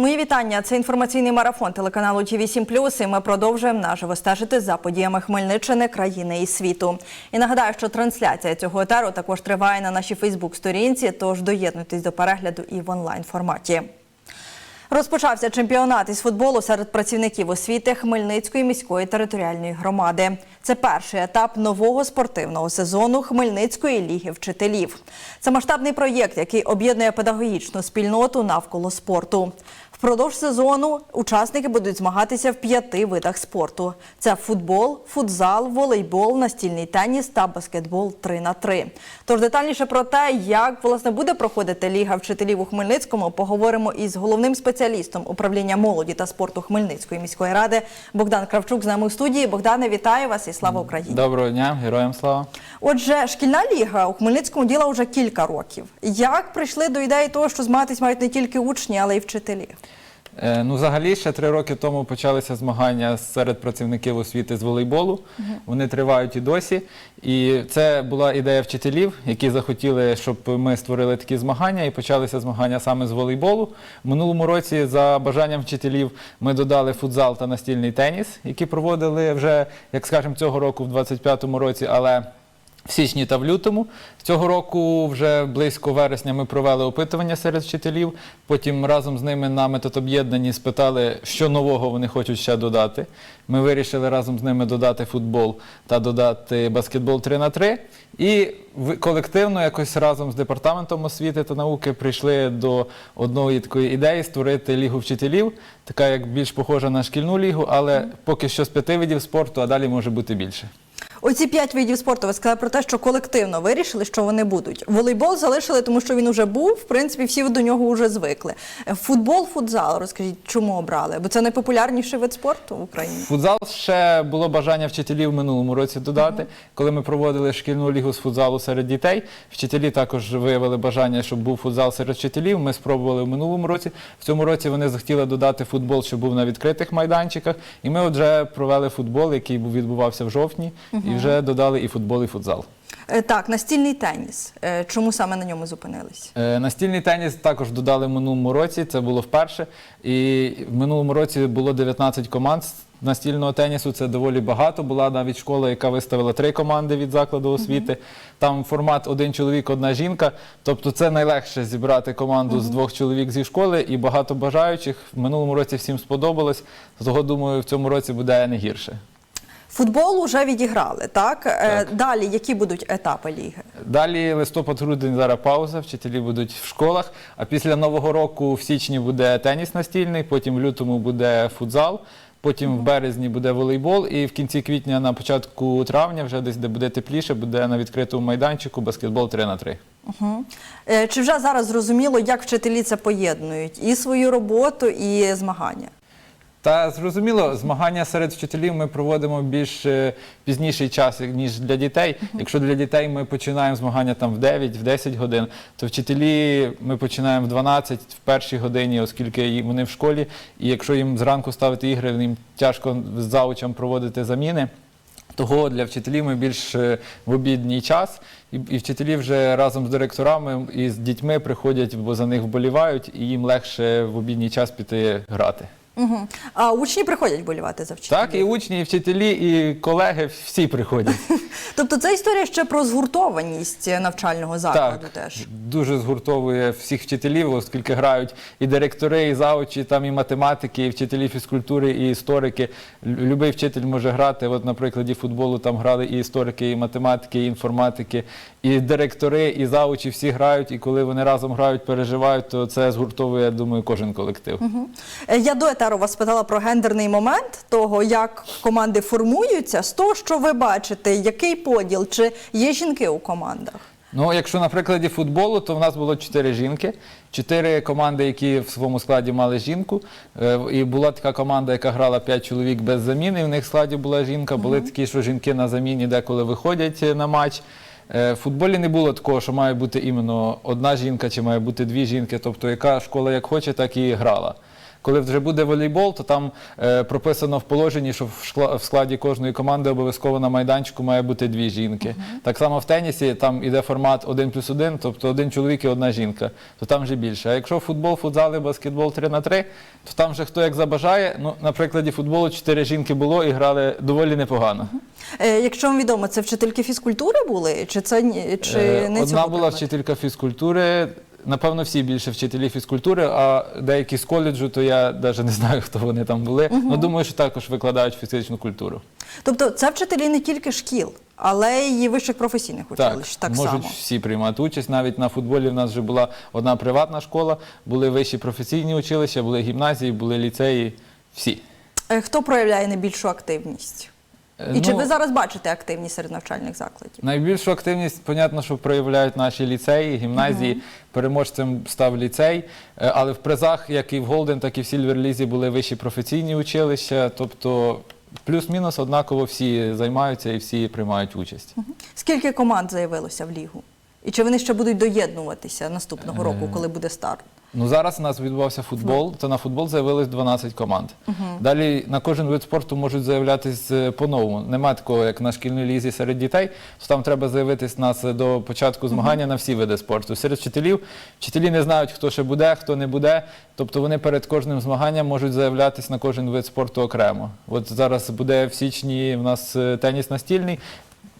Мої вітання. Це інформаційний марафон телеканалу ТВ 7 І ми продовжуємо наживо стежити за подіями Хмельниччини, країни і світу. І нагадаю, що трансляція цього етеру також триває на нашій Фейсбук-сторінці, тож доєднуйтесь до перегляду і в онлайн форматі. Розпочався чемпіонат із футболу серед працівників освіти Хмельницької міської територіальної громади. Це перший етап нового спортивного сезону Хмельницької ліги вчителів. Це масштабний проєкт, який об'єднує педагогічну спільноту навколо спорту. Впродовж сезону учасники будуть змагатися в п'яти видах спорту: це футбол, футзал, волейбол, настільний теніс та баскетбол 3 на 3 Тож детальніше про те, як власне буде проходити ліга вчителів у Хмельницькому, поговоримо із головним спеціалістом управління молоді та спорту Хмельницької міської ради Богдан Кравчук з нами у студії. Богдане, вітаю вас і слава Україні! Доброго дня, героям слава. Отже, шкільна ліга у Хмельницькому діла вже кілька років. Як прийшли до ідеї того, що змагатись мають не тільки учні, але й вчителі? Е, Ну, взагалі, ще три роки тому почалися змагання серед працівників освіти з волейболу. Вони тривають і досі. І це була ідея вчителів, які захотіли, щоб ми створили такі змагання, і почалися змагання саме з волейболу. В минулому році, за бажанням вчителів, ми додали футзал та настільний теніс, які проводили вже, як скажемо, цього року, в 25-му році, але. В січні та в лютому цього року, вже близько вересня, ми провели опитування серед вчителів. Потім разом з ними на методоб'єднанні спитали, що нового вони хочуть ще додати. Ми вирішили разом з ними додати футбол та додати баскетбол 3 на 3 І колективно, якось разом з департаментом освіти та науки, прийшли до одної такої ідеї створити лігу вчителів, така як більш похожа на шкільну лігу, але поки що з п'яти видів спорту, а далі може бути більше. Оці п'ять видів спорту ви сказали про те, що колективно вирішили, що вони будуть. Волейбол залишили, тому що він уже був. В принципі, всі до нього вже звикли. Е, Футбол, футзал, розкажіть, чому обрали? Бо це найпопулярніший вид спорту в Україні. Футзал ще було бажання вчителів в минулому році додати. Коли ми проводили шкільну лігу з футзалу серед дітей, вчителі також виявили бажання, щоб був футзал серед вчителів. Ми спробували в минулому році. В цьому році вони захотіли додати футбол, що був на відкритих майданчиках. І ми вже провели футбол, який був- відбувався в жовтні, і вже додали і футбол, і футзал. Е, Так, настільний теніс. Е, Чому саме на ньому зупинились? Е, Настільний теніс також додали в минулому році, це було вперше. І в минулому році було 19 команд настільного тенісу. Це доволі багато. Була навіть школа, яка виставила три команди від закладу освіти. Там формат один чоловік, одна жінка. Тобто це найлегше зібрати команду з двох чоловік зі школи і багато бажаючих. В минулому році всім сподобалось. Того думаю, в цьому році буде не гірше. Футбол уже відіграли, так? Е, Так. Далі, які будуть етапи ліги? Далі листопад-грудень зараз пауза, вчителі будуть в школах. А після Нового року в січні буде теніс настільний, потім в лютому буде футзал, потім в березні буде волейбол, і в кінці квітня, на початку травня, вже десь де буде тепліше, буде на відкритому майданчику баскетбол 3 на 3 Угу. Е, Чи вже зараз зрозуміло, як вчителі це поєднують? І свою роботу, і змагання? Та зрозуміло, змагання серед вчителів ми проводимо більш е, пізніший час, ніж для дітей. Якщо для дітей ми починаємо змагання там в 9, в 10 годин, то вчителі ми починаємо в 12, в першій годині, оскільки ї- вони в школі. І якщо їм зранку ставити ігри, їм тяжко з заучем проводити заміни. Того для вчителів ми більш е, в обідній час, і, і вчителі вже разом з директорами і з дітьми приходять, бо за них вболівають, і їм легше в обідній час піти грати. Угу. А учні приходять болівати за вчителів? Так, і учні, і вчителі, і колеги всі приходять. Тобто це історія ще про згуртованість навчального закладу так, теж. дуже згуртовує всіх вчителів, оскільки грають і директори, і заучі, там і математики, і вчителі фізкультури, і історики. Любий вчитель може грати. От на прикладі футболу там грали і історики, і математики, і інформатики, і директори, і заучі всі грають. І коли вони разом грають, переживають, то це згуртовує, я думаю, кожен колектив. Е, Я до етеру вас питала про гендерний момент того, як команди формуються. З того, що ви бачите, який поділ, чи є жінки у командах? Ну, якщо на прикладі футболу, то в нас було чотири жінки, чотири команди, які в своєму складі мали жінку. Е, І була така команда, яка грала п'ять чоловік без заміни. і В них в складі була жінка. Були такі, що жінки на заміні деколи виходять е, на матч. Е, В футболі не було такого, що має бути іменно одна жінка чи має бути дві жінки. Тобто, яка школа як хоче, так і грала. Коли вже буде волейбол, то там е, прописано в положенні, що в, шкла- в складі кожної команди обов'язково на майданчику має бути дві жінки. Так само в тенісі там іде формат 1 плюс 1, тобто один чоловік і одна жінка, то там вже більше. А якщо футбол, футзали, баскетбол 3 на 3, то там вже хто як забажає. Ну, на прикладі футболу чотири жінки було і грали доволі непогано. Е, Якщо вам відомо, це вчительки фізкультури були, чи це чи Е, не Одна цього була вчителька фізкультури. Напевно, всі більше вчителі фізкультури, а деякі з коледжу, то я навіть не знаю, хто вони там були. Ну думаю, що також викладають фізичну культуру. Тобто це вчителі не тільки шкіл, але й вищих професійних училищ. Так, можуть само. всі приймати участь. Навіть на футболі в нас вже була одна приватна школа, були вищі професійні училища, були гімназії, були ліцеї. Всі. Е, Хто проявляє найбільшу активність? І чи ну, ви зараз бачите активність серед навчальних закладів? Найбільшу активність, понятно, що проявляють наші ліцеї, гімназії. Переможцем став ліцей. Е, Але в призах, як і в Голден, так і в Сільвер-Лізі були вищі професійні училища. Тобто плюс-мінус однаково всі займаються і всі приймають участь. Скільки команд заявилося в лігу? І чи вони ще будуть доєднуватися Е. наступного року, коли буде старт? Ну зараз у нас відбувався футбол, то на футбол заявилось 12 команд. Далі на кожен вид спорту можуть заявлятись е, по-новому. Нема такого, як на шкільній лізі серед дітей. То там треба заявитись нас до початку змагання на всі види спорту. Серед вчителів вчителі не знають, хто ще буде, хто не буде. Тобто вони перед кожним змаганням можуть заявлятись на кожен вид спорту окремо. От зараз буде в січні в нас е, теніс настільний.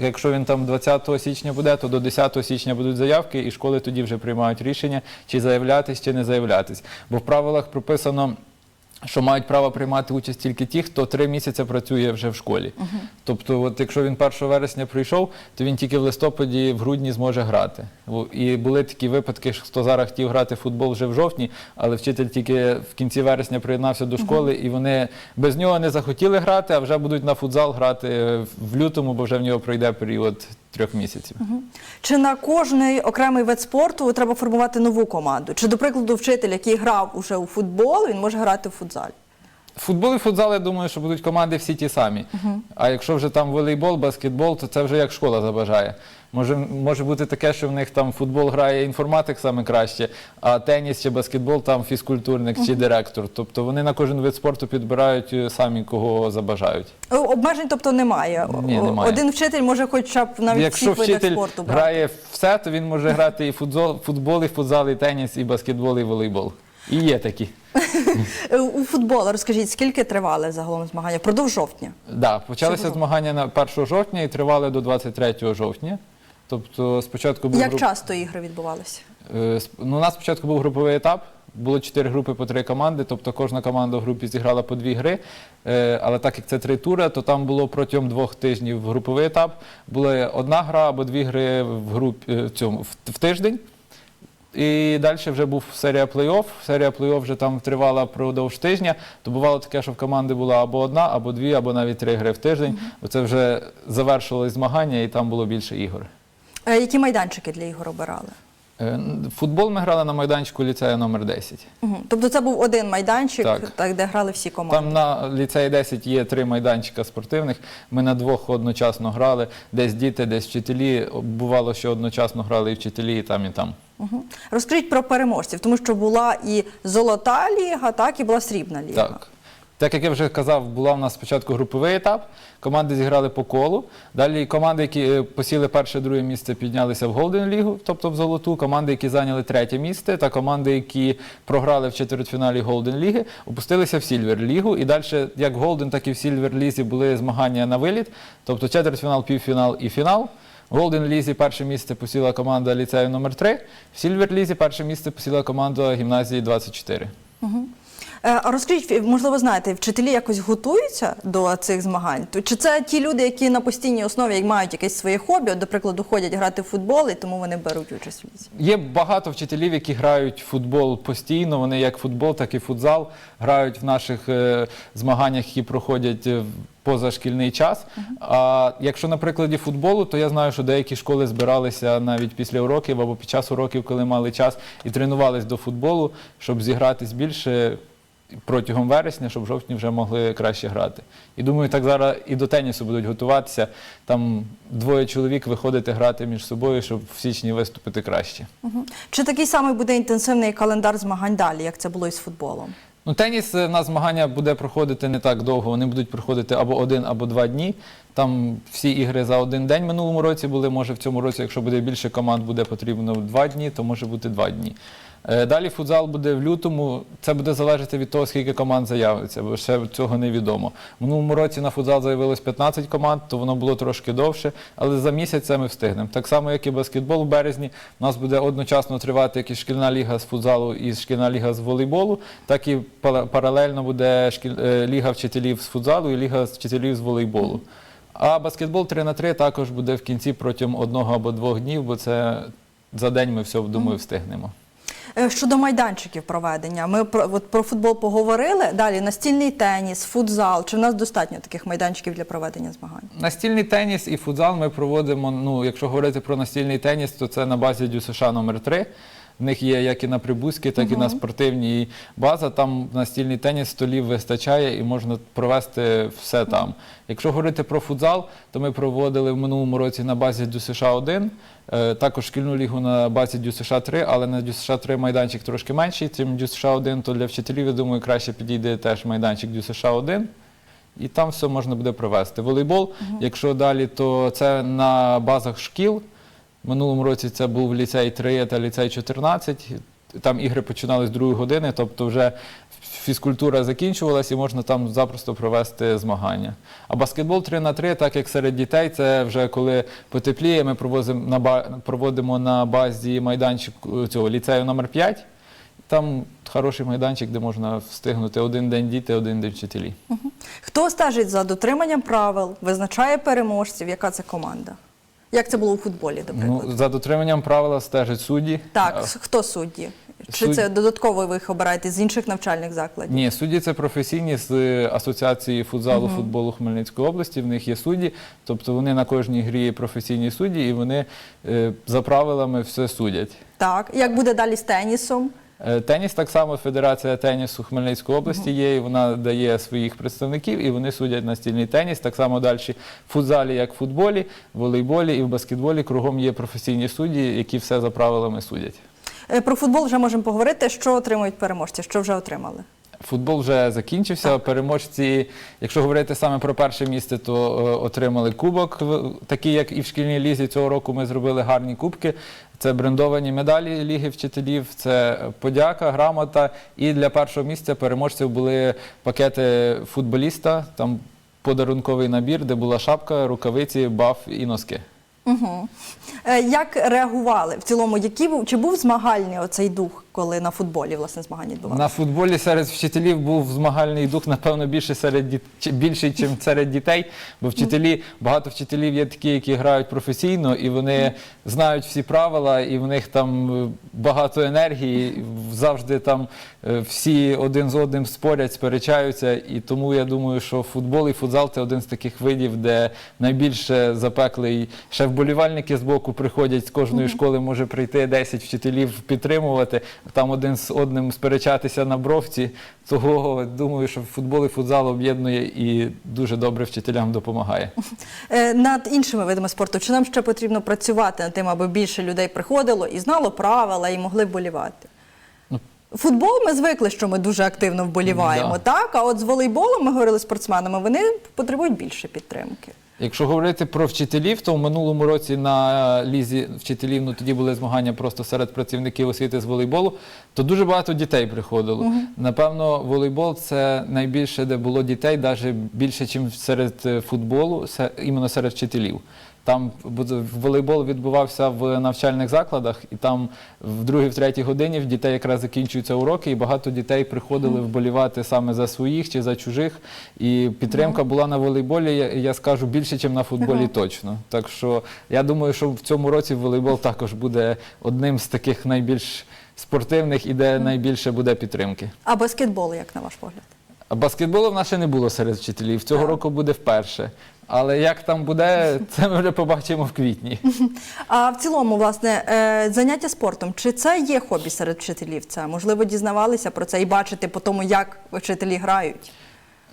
Якщо він там 20 січня буде, то до 10 січня будуть заявки, і школи тоді вже приймають рішення, чи заявлятись, чи не заявлятись. Бо в правилах прописано. Що мають право приймати участь тільки ті, хто три місяці працює вже в школі. Тобто, от якщо він 1 вересня прийшов, то він тільки в листопаді, в грудні зможе грати. І були такі випадки, що хто зараз хотів грати в футбол вже в жовтні, але вчитель тільки в кінці вересня приєднався до школи, і вони без нього не захотіли грати, а вже будуть на футзал грати в лютому, бо вже в нього пройде період трьох місяців. Чи на кожний окремий вид спорту треба формувати нову команду? Чи, до прикладу, вчитель, який грав уже у футбол, він може грати у футзалі? Футбол і футзал, я думаю, що будуть команди всі ті самі. А якщо вже там волейбол, баскетбол, то це вже як школа забажає. Може, може бути таке, що в них там футбол грає інформатик саме краще, а теніс чи баскетбол там фізкультурник чи директор. Тобто вони на кожен вид спорту підбирають е, самі, кого забажають. Е, Обмежень, тобто, немає. Ні, немає. Один вчитель може хоча б навіть Якщо всіх вчитель спорту брати. грає все, то він може грати і футзол, футбол, і футзал, і теніс, і баскетбол, і волейбол. І є такі. У футбол розкажіть, скільки тривали загалом змагання? Впродовж жовтня. Да, почалися змагання на 1 жовтня і тривали до 23 жовтня. Тобто спочатку був Як груп- часто ігри відбувалися? Е, ну, у нас спочатку був груповий етап. Було чотири групи по три команди, тобто кожна команда в групі зіграла по дві гри. Е, але так як це три тури, то там було протягом двох тижнів груповий етап. Була одна гра або дві гри в групі е, в цьому в тиждень. І далі вже був серія плей-офф. Серія плей-офф вже там тривала продовж тижня. То бувало таке, що в команди була або одна, або дві, або навіть три гри в тиждень. Оце вже завершилось змагання, і там було більше ігор. Е, Які майданчики для ігор обирали? Е, Футбол ми грали на майданчику ліцею номер 10. Мгм. Тобто це був один майданчик, Так. так. де грали всі команди. Там на ліцеї 10 є три майданчика спортивних. Ми на двох одночасно грали. Десь діти, десь вчителі. Бувало, що одночасно грали і вчителі, і там, і там. Мгм. Розкажіть про переможців, тому що була і золота ліга, так і була срібна ліга. Так. Так як я вже казав, була в нас спочатку груповий етап. Команди зіграли по колу. Далі команди, які е, посіли перше, друге місце, піднялися в Голден Лігу, тобто в золоту. Команди, які зайняли третє місце, та команди, які програли в четвертьфіналі Голден Ліги, опустилися в Сільвер Лігу. І далі, як в Голден, так і в Сільвер Лізі були змагання на виліт, тобто четвертьфінал, півфінал і фінал. В Голден Лізі перше місце посіла команда ліцею номер 3 В Сільвер Лізі перше місце посіла команда гімназії 24. Е, А розкажіть, можливо, знаєте, вчителі якось готуються до цих змагань? Чи це ті люди, які на постійній основі мають якесь своє хобі, от, до прикладу, ходять грати в футбол, і тому вони беруть участь в? Є багато вчителів, які грають в футбол постійно. Вони як футбол, так і футзал грають в наших е, змаганнях, які проходять е, в позашкільний час. А якщо на прикладі футболу, то я знаю, що деякі школи збиралися навіть після уроків або під час уроків, коли мали час, і тренувались до футболу, щоб зігратись більше. Протягом вересня, щоб в жовтні вже могли краще грати. І думаю, так зараз і до тенісу будуть готуватися. Там двоє чоловік виходити грати між собою, щоб в січні виступити краще. Угу. Чи такий самий буде інтенсивний календар змагань далі, як це було із футболом? Ну, теніс е, на змагання буде проходити не так довго. Вони будуть проходити або один, або два дні. Там всі ігри за один день минулому році були. Може в цьому році, якщо буде більше команд, буде потрібно два дні, то може бути два дні. Е, Далі футзал буде в лютому. Це буде залежати від того, скільки команд заявиться, бо ще цього невідомо. Минулому році на футзал заявилось 15 команд, то воно було трошки довше, але за місяць це ми встигнемо. Так само, як і баскетбол в березні. У нас буде одночасно тривати як і шкільна ліга з футзалу і шкільна ліга з волейболу, так і паралельно буде е, ліга вчителів з футзалу і ліга вчителів з волейболу. А баскетбол 3 на 3 також буде в кінці протягом одного або двох днів, бо це за день ми все, думаю, встигнемо. Е, Щодо майданчиків проведення, ми про, от про футбол поговорили. Далі настільний теніс, футзал. Чи в нас достатньо таких майданчиків для проведення змагань? Настільний теніс і футзал ми проводимо. Ну, якщо говорити про настільний теніс, то це на базі ДЮСШ номер 3 В них є як і на Прибузькій, так і на спортивній база. Там настільний теніс столів вистачає і можна провести все там. Якщо говорити про футзал, то ми проводили в минулому році на базі ДЮСШ 1 е, також шкільну лігу на базі ДЮСШ 3 але на ДЮСШ 3 майданчик трошки менший, чим ДЮСШ 1 то для вчителів, я думаю, краще підійде теж майданчик ДЮСШ 1 і там все можна буде провести. Волейбол, якщо далі, то це на базах шкіл. Минулому році це був ліцей 3 та ліцей 14. Там ігри починали з другої години, тобто вже фізкультура закінчувалась і можна там запросто провести змагання. А баскетбол 3 на 3, так як серед дітей, це вже коли потепліє, ми проводимо на базі майданчику цього ліцею номер 5. Там хороший майданчик, де можна встигнути один день діти, один день вчителі. Хто стежить за дотриманням правил, визначає переможців? Яка це команда? Як це було у футболі, до прикладу? Ну, за дотриманням правила стежать судді. так, Е, хто судді? Чи Суд- це додатково ви їх обираєте з інших навчальних закладів? Ні, судді це професійні з асоціації футзалу футболу Хмельницької області. В них є судді, тобто вони на кожній грі професійні судді, і вони е, за правилами все судять. Так, як буде далі з тенісом? Е, Теніс так само Федерація тенісу Хмельницької області є, і вона дає своїх представників, і вони судять настільний теніс. Так само далі в футзалі, як в футболі, в волейболі і в баскетболі кругом є професійні судді, які все за правилами судять. Е, Про футбол вже можемо поговорити. Що отримують переможці? Що вже отримали? Футбол вже закінчився. Переможці, якщо говорити саме про перше місце, то е, отримали кубок, такий як і в шкільній лізі. Цього року ми зробили гарні кубки. Це брендовані медалі Ліги вчителів, це подяка, грамота. І для першого місця переможців були пакети футболіста, там подарунковий набір, де була шапка, рукавиці, баф і носки. Угу. Як реагували в цілому? які був чи був змагальний оцей дух, коли на футболі власне змагання відбувалися? На футболі серед вчителів був змагальний дух, напевно, більше серед діт... більший, ніж серед дітей. Бо вчителі, багато вчителів є такі, які грають професійно, і вони знають всі правила, і в них там е, багато енергії. Завжди там е, всі один з одним спорять, сперечаються. І тому я думаю, що футбол і футзал це один з таких видів, де найбільше запеклий. Ще вболівальники з боку приходять з кожної школи, може прийти 10 вчителів підтримувати, там один з одним сперечатися на бровці. Того думаю, що футбол і футзал об'єднує і дуже добре вчителям допомагає. Е, Над іншими видами спорту чи нам ще потрібно працювати над тим, аби більше людей приходило і знало правила, і могли вболівати? Ну. Футбол ми звикли, що ми дуже активно вболіваємо, Да. так? А от з волейболом ми говорили спортсменами, вони потребують більше підтримки. Якщо говорити про вчителів, то в минулому році на лізі вчителів ну тоді були змагання просто серед працівників освіти з волейболу, то дуже багато дітей приходило. Напевно, волейбол це найбільше, де було дітей, навіть більше, ніж серед е, футболу, іменно серед вчителів. Там волейбол відбувався в навчальних закладах, і там в другій, в третій годині в дітей якраз закінчуються уроки, і багато дітей приходили вболівати саме за своїх чи за чужих. І підтримка була на волейболі, я, я скажу, більше, ніж на футболі точно. Так що я думаю, що в цьому році волейбол також буде одним з таких найбільш спортивних і де найбільше буде підтримки. А баскетбол, як на ваш погляд? А баскетболу в нас ще не було серед вчителів. Цього Так. року буде вперше. Але як там буде, це ми вже побачимо в квітні. А в цілому, власне, е, заняття спортом, чи це є хобі серед вчителів? Це можливо дізнавалися про це і бачити по тому, як вчителі грають?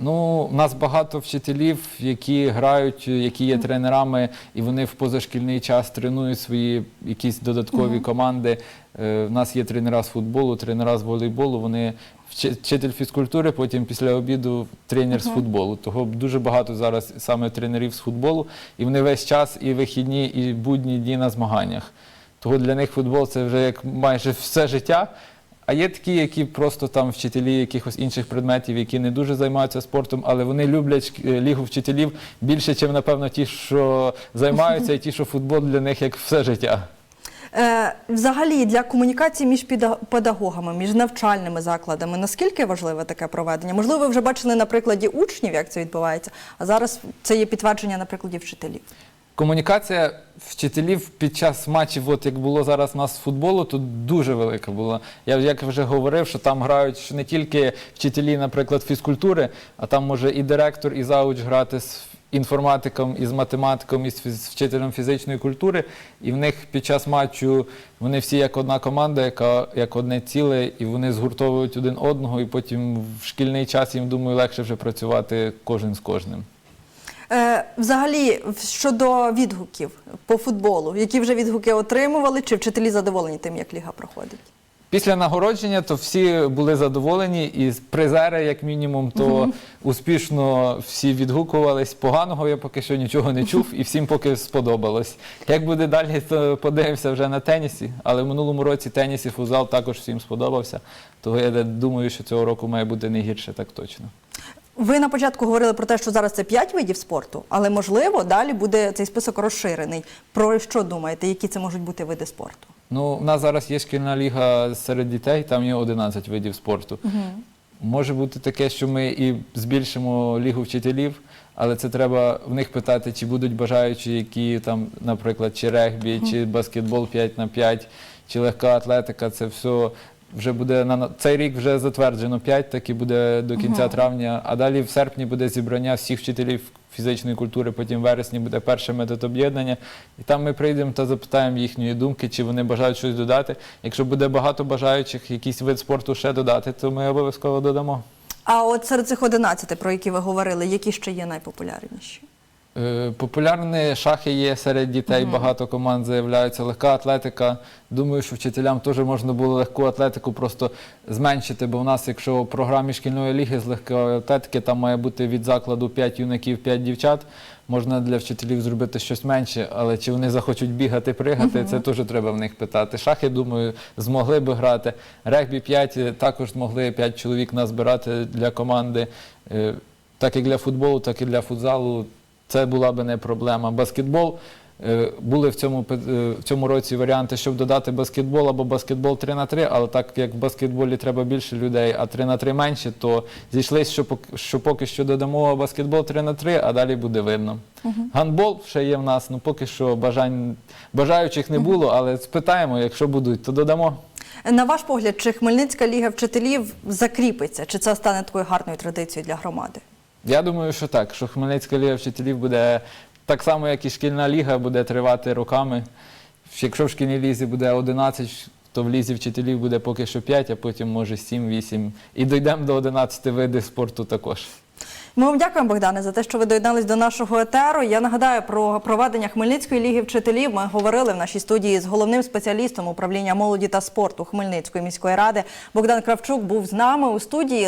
Ну, у нас багато вчителів, які грають, які є тренерами, і вони в позашкільний час тренують свої якісь додаткові команди. Е, У нас є тренера з футболу, тренера з волейболу. Вони вчи- вчитель фізкультури, потім після обіду тренер з футболу. Того дуже багато зараз саме тренерів з футболу, і вони весь час і вихідні, і будні дні на змаганнях. Того для них футбол це вже як майже все життя. А є такі, які просто там вчителі якихось інших предметів, які не дуже займаються спортом, але вони люблять е, лігу вчителів більше, ніж, напевно, ті, що займаються, і ті, що футбол для них як все життя. Е, взагалі для комунікації між педагогами, між навчальними закладами, наскільки важливе таке проведення? Можливо, ви вже бачили на прикладі учнів, як це відбувається, а зараз це є підтвердження на прикладі вчителів. Комунікація вчителів під час матчів, от як було зараз у нас з футболу, тут дуже велика була. Я як вже говорив, що там грають не тільки вчителі, наприклад, фізкультури, а там може і директор, і зауч грати з інформатиком, і з математиком, і з вчителем фізичної культури. І в них під час матчу вони всі як одна команда, яка як одне ціле, і вони згуртовують один одного, і потім в шкільний час їм думаю легше вже працювати кожен з кожним. Е, взагалі, щодо відгуків по футболу, які вже відгуки отримували, чи вчителі задоволені тим, як ліга проходить? Після нагородження то всі були задоволені, і призери, як мінімум, то успішно всі відгукувались. Поганого я поки що нічого не чув, і всім поки сподобалось. Як буде далі, то подивимося вже на тенісі. Але в минулому році теніс і футзал також всім сподобався. Того я думаю, що цього року має бути не гірше, так точно. Ви на початку говорили про те, що зараз це 5 видів спорту, але можливо далі буде цей список розширений. Про що думаєте, які це можуть бути види спорту? Ну, у нас зараз є шкільна ліга серед дітей, там є 11 видів спорту. Може бути таке, що ми і збільшимо лігу вчителів, але це треба в них питати, чи будуть бажаючі, які там, наприклад, чи регбі, чи баскетбол 5 на 5, чи легка атлетика. Це все вже буде на цей рік вже затверджено 5, так і буде до кінця травня. А далі в серпні буде зібрання всіх вчителів фізичної культури, потім в вересні буде перше медотоб'єднання. І там ми прийдемо та запитаємо їхньої думки, чи вони бажають щось додати. Якщо буде багато бажаючих якийсь вид спорту ще додати, то ми обов'язково додамо. А от серед цих 11, про які ви говорили, які ще є найпопулярніші? Е, Популярні шахи є серед дітей, багато команд заявляються. Легка атлетика. Думаю, що вчителям теж можна було легку атлетику просто зменшити, бо в нас, якщо в програмі шкільної ліги з легкої атлетики, там має бути від закладу 5 юнаків, 5 дівчат. Можна для вчителів зробити щось менше, але чи вони захочуть бігати, пригати, це теж треба в них питати. Шахи, думаю, змогли би грати. Регбі 5 е, також змогли 5 чоловік назбирати для команди. Е, Так як для футболу, так і для футзалу. Це була би не проблема. Баскетбол. е, Були в цьому, е, в цьому році варіанти, щоб додати баскетбол або баскетбол 3 на 3, але так як в баскетболі треба більше людей, а 3 на 3 менше, то зійшлися, що, пок- що поки що додамо баскетбол 3 на 3, а далі буде видно. Гандбол ще є в нас, ну поки що бажань, бажаючих не було, але спитаємо, якщо будуть, то додамо. На ваш погляд, чи Хмельницька ліга вчителів закріпиться? Чи це стане такою гарною традицією для громади? Я думаю, що так, що Хмельницька ліга вчителів буде так само, як і шкільна ліга, буде тривати роками. Якщо в шкільній лізі буде 11, то в лізі вчителів буде поки що 5, а потім може 7-8. І дійдемо до 11 видів спорту також. Ми вам дякуємо, Богдане, за те, що ви доєднались до нашого етеру. Я нагадаю про проведення Хмельницької ліги вчителів. Ми говорили в нашій студії з головним спеціалістом управління молоді та спорту Хмельницької міської ради. Богдан Кравчук був з нами у студії.